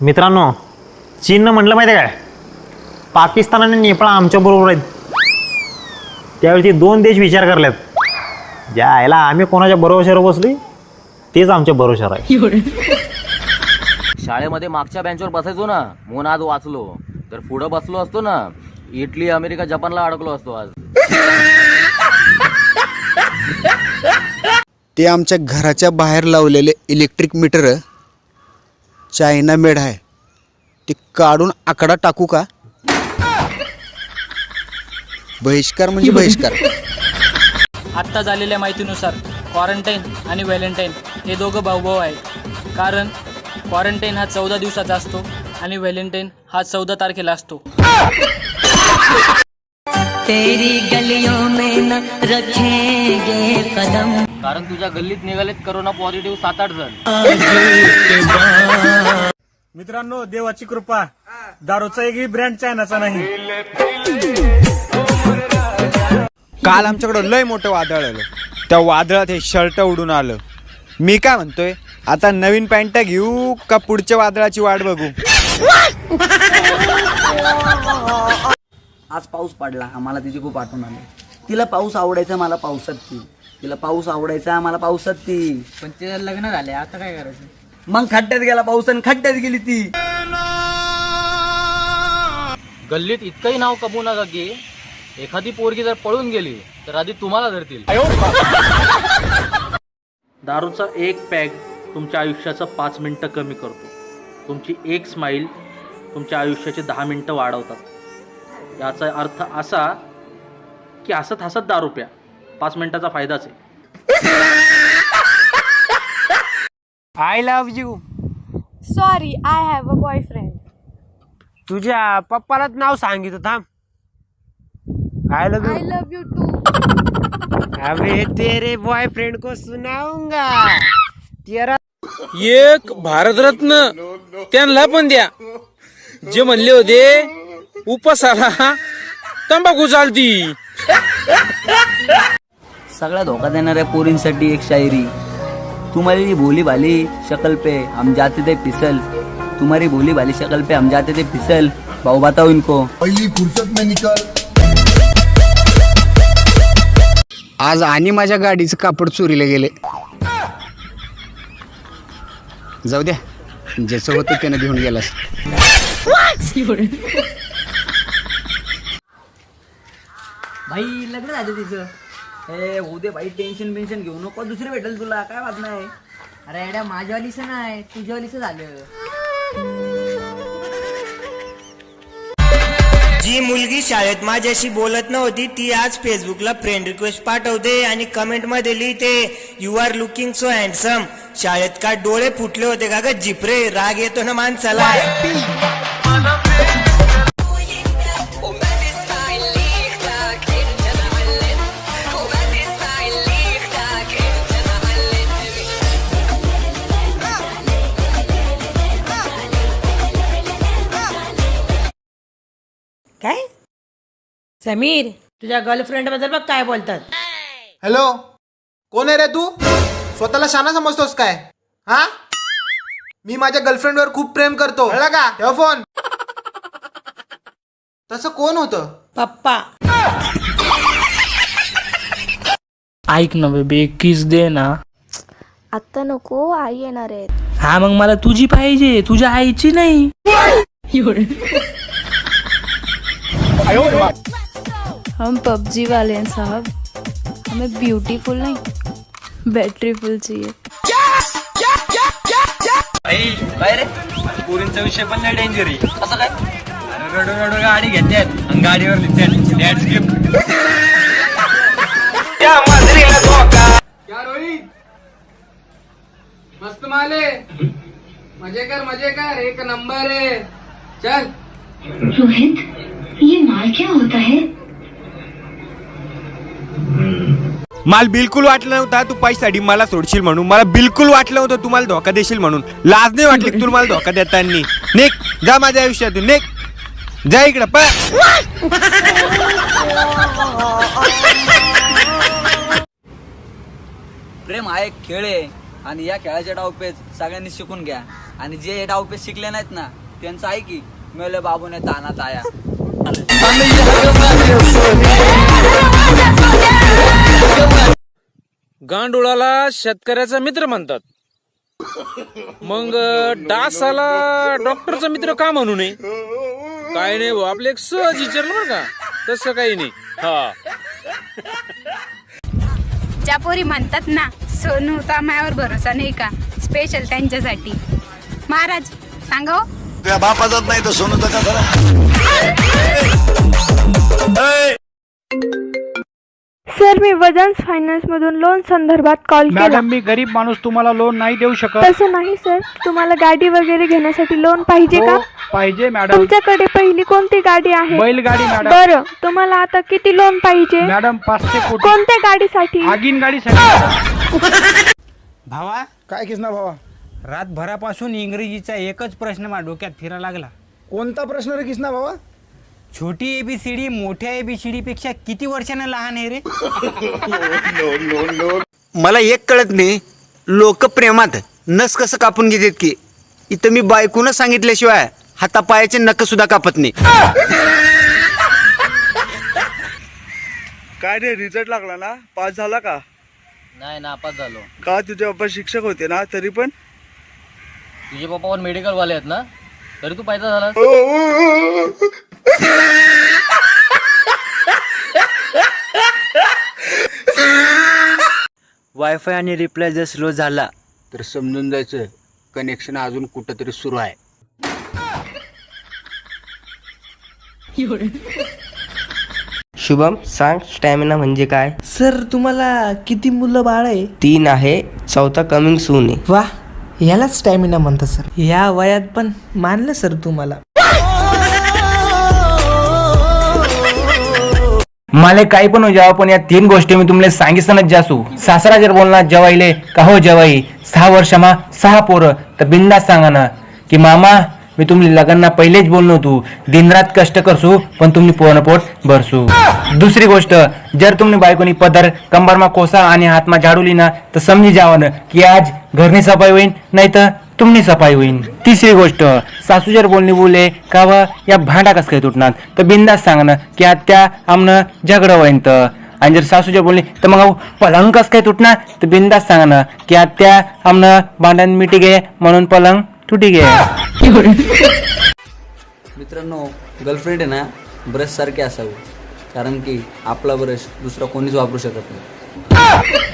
मित्रांनो चीननं म्हटलं माहिती आहे काय? पाकिस्तान आणि नेपाळ आमच्या बरोबर आहेत. त्यावेळी ते दोन देश विचार करल्यात ज्या आयला आम्ही कोणाच्या भरोश्यावर बसली तेच आमच्या भरोश्यावर आहे. शाळेमध्ये मागच्या बेंचवर बसायचो ना म्हणून आज वाचलो. तर पुढं बसलो असतो ना इटली अमेरिका जपानला अडकलो असतो आज. ते आमच्या घराच्या बाहेर लावलेले इलेक्ट्रिक मीटर चायना मेड आहे. ते काढून आकडा टाकू का? बहिष्कार म्हणजे बहिष्कार. आत्ता झालेल्या माहितीनुसार क्वारंटाईन आणि व्हॅलेंटाईन हे दोघं भाऊभाऊ आहेत. कारण क्वारंटाईन हा चौदा दिवसाचा असतो आणि व्हॅलेंटाईन हा चौदा तारखेला असतो. तेरी गलियों में न रखेंगे कदम. कारण तुझ्या गल्लीत निघालेत करोना पॉझिटिव्ह सात आठ जण. मित्रांनो देवाची कृपा. दारूचा एकही ब्रँड चायनाचा नाही. काल आमच्याकडं लय मोठं वादळ आलं. त्या वादळात हे शर्ट उडून आलं. मी काय म्हणतोय? आता नवीन पॅन्ट घेऊ का पुढच्या वादळाची वाट बघू? आज पाऊस पडला. आम्हाला तिची खूप आठवण आली. तिला पाऊस आवडायचा मला पावसात ती तिला पाऊस आवडायचा मला पावसात ती. पण ते लग्न झाले आता काय करायचं? मग खड्ड्यात गेला पाऊस आणि खड्ड्यात गेली ती. गल्लीत इतकंही नाव कमवू नका की एखादी पोरगी जर पळून गेली तर आधी तुम्हाला धरतील. दारूचा एक पॅग तुमच्या आयुष्याचं पाच मिनटं कमी करतो. तुमची एक स्माईल तुमच्या आयुष्याचे दहा मिनटं वाढवतात. याचा अर्थ असा की हसत हसत दारू प्या. पाच मिनिटाचा फायदाच आहे. I love you sorry I have a boyfriend तुझ्या पप्पालाच नाव सांगितलं थांब. I love I love you too अबे तेरे बॉयफ्रेंड को सुनाऊंगा. तेरा एक भारतरत्न त्यांना पण द्या. जे म्हणले होते उपासाला तंबाखू चालती. सगळ्या धोका देणाऱ्या पोरींसाठी एक शायरी. तुम्हारी भोली भाली शकल पे हम जाते थे फिसल. तुम्हारी भोली भाली शकल पे हम जाते थे फिसल. भाऊ बताओ इनको. आज आणि माझ्या गाडीचं कापड चोरीला गेले. जाऊ द्या. ज्याचं होतं त्यानं घेऊन गेलास. भाई लग्न झालं तिचं. ए होऊ दे भाई टेन्शन बिन्शन घेऊ नको. दुसरी भेटेल तुला काय वाट नाही अरे एड्या माझ्यावालीचं नाही तुझ्यावालीचं झालं. जी मुलगी शाळेत माझ्याशी बोलत नव्हती ती आज फेसबुकला फ्रेंड रिक्वेस्ट पाठवते आणि कमेंटमध्ये लिहिते you are looking so handsome शाळेत का डोळे फुटले होते का ग? जिपरे राग येतो ना माणसाला. काय? समीर तुझ्या गर्लफ्रेंडबद्दल बघ काय बोलतात. हॅलो कोण आहे रे तू? स्वतःला शाना समजतोस काय? हा? मी माझ्या गर्लफ्रेंडवर खूप प्रेम करतो. कळलं का? ठेव फोन तसं कोण होतं? पप्पा. ऐक ना बेबी किस दे ना. आता नको आई येणार आहेत. हा मग मला तुझी पाहिजे तुझ्या आईची नाही. हम पबजी वाले हैं साहब। हमें ब्यूटीफुल नहीं बैटरी फुल चाहिए। काय रे पोरींचा विषय पण नाही डेंजर आहे. असं काय? रडू रडू गाडी घेतात आणि गाडीवर लिहितात दॅट्स गिफ्ट मस्त माले मजे कर मजे कर. एक नंबर आहे. चल. रोहित? ये माल क्या होता है? मला बिलकुल वाटलं नव्हतं तू पैसाठी मला सोडशील म्हणून. मला बिलकुल वाटलं नव्हतं तू मला धोका देशील म्हणून. लाज नाही वाटली तुला मला धोका देताना? नेक जा माझ्या आयुष्यातून नेक. जा इकडं पळ. प्रेम हा एक खेळ आहे आणि या खेळाच्या डावपेच सगळ्यांनी शिकून घ्या. आणि जे हे डावपे शिकले नाहीत ना त्यांचं आहे की मेले बाबूने तानात आया. गांडुळाला शेतकऱ्याचा मित्र म्हणतात. मग डासाला डॉक्टरचा मित्र का म्हणू नये? काय नाही भाऊ आपले एक सहज विचारलं बरं का? तसं काही नाही. हा. ज्या पोरी म्हणतात ना सोनू मायावर भरोसा नाही का? स्पेशल त्यांच्यासाठी. महाराज सांगा हो. बापाचाच नाही तर सोनूचा का खरा? सर मी वजन फायनान्स मधून लोन संदर्भात कॉल. केला मी गरीब माणूस तुम्हाला लोन नाही देऊ शकत. तसं नाही सर. तुम्हाला गाडी वगैरे घेण्यासाठी लोन पाहिजे का? पाहिजे मॅडम. तुमच्याकडे पहिली कोणती गाडी आहे? बैलगाडी बरं तुम्हाला आता किती लोन पाहिजे? मॅडम पाचशे कोटी. कोणत्या गाडीसाठी? आगीन गाडीसाठी. भावा काय किसना भावा? रातभरापासून इंग्रजीचा एकच प्रश्न माझ्या डोक्यात फिरायला लागला. कोणता प्रश्न रे किसना भावा छोटी एबीसीडी मोठ्या एबीसीडी पेक्षा किती वर्षानं लहान आहे रे? मला एक कळत नाही लोक प्रेमात नस कसं कापून घेतात की? इथं मी बायकूनच सांगितल्याशिवाय हातापायाचे नख सुद्धा कापत नाही. काय रे रिझल्ट लागला ना? पास झाला का? नाही नापास झालो. का तुझे बाबा शिक्षक होते ना तरी पण? तुझे पप्पा पण मेडिकल वाले आहेत ना? तरी तू पायदा झाला वायफाय आणि रिप्लाय जर स्लो झाला तर समजून जायचं कनेक्शन अजून कुठंतरी सुरू आहे. शुभम सांग स्टॅमिना म्हणजे काय? सर तुम्हाला किती मुलं बाळ आहे? तीन आहे चौथा कमिंग सून आहे. वा. याला स्टॅमिना म्हणतात सर या वयात पण मानलं सर तुम्हाला मला. काही पण हो जावं पण या तीन गोष्टी मी तुम्हाला सांगितलं जासू. सासरा जर बोलणार जवाईले का हो जवाई? सहा वर्षामा सहा पोरं. तर बिंदास सांगा ना की मामा मी तुम्ही लग्नांना पहिलेच बोललो तू दिनरात कष्ट करसू पण तुम्ही पोरं पोट भरसू. दुसरी गोष्ट जर तुम्ही बायकोनी पदर कंबरमा कोसा आणि हातमा झाडूली ना तर समजी जावं ना की आज घरनी सफाई होईन नाही तर तुमनी सफाई होईन. तिसरी गोष्ट सासू जर बोलणी बोले का व या भांडा कस काय तुटणार? तर बिंदास सांगणं की आत्या आमनं झगडं होईन तर आणि जर सासू जर बोलली तर मग पलंग कस काय तुटणार? तर बिंदास सांगणं की आत्या त्या आमनं भांडण मिटी घे म्हणून पलंग तुटी घे. मित्रांनो गर्लफ्रेंड आहे ना ब्रश सारखे असावं. कारण की आपला ब्रश दुसरा कोणीच वापरू शकत नाही.